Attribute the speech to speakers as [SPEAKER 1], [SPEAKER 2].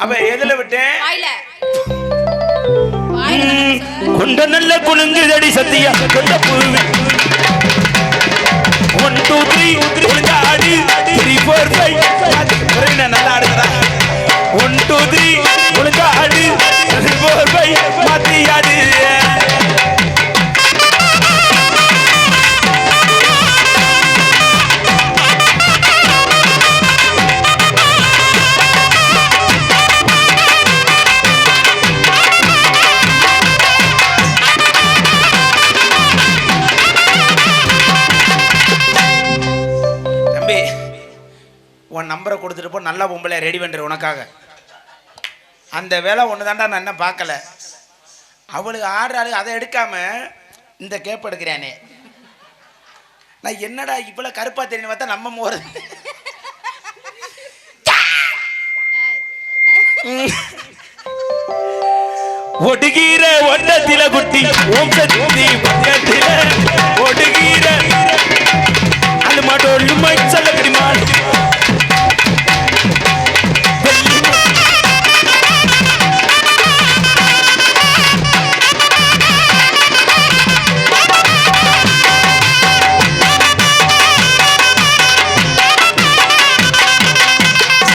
[SPEAKER 1] அப்ப எதுல விட்டேன்.
[SPEAKER 2] கொண்ட நல்ல குலுங்குதடி சத்தியா கொண்ட பூவி ஒன் டூ த்ரீ ஒழுங்கா ஆடு த்ரீ ஃபோர் ஃபைவ்
[SPEAKER 1] நல்லா ஆடுகிறா
[SPEAKER 2] ஒன் டூ த்ரீ
[SPEAKER 1] உன் நம்பரை கொடுத்துட்டு போ நல்லா பொம்பளை ரெடி பண்ணுற உனக்காக. அந்த வேலை ஒன்று தாண்டா நான் என்ன பார்க்கல. அவளுக்கு ஆடுறாளு அதை எடுக்காம இந்த கேப் எடுக்கிறானே. நான் என்னடா இவ்வளோ கருப்பா தெரியும் பார்த்தா நம்ம மோர்.
[SPEAKER 2] ஒடுகிற ஒட்டத்தில குட்டி ஓம் சக்தி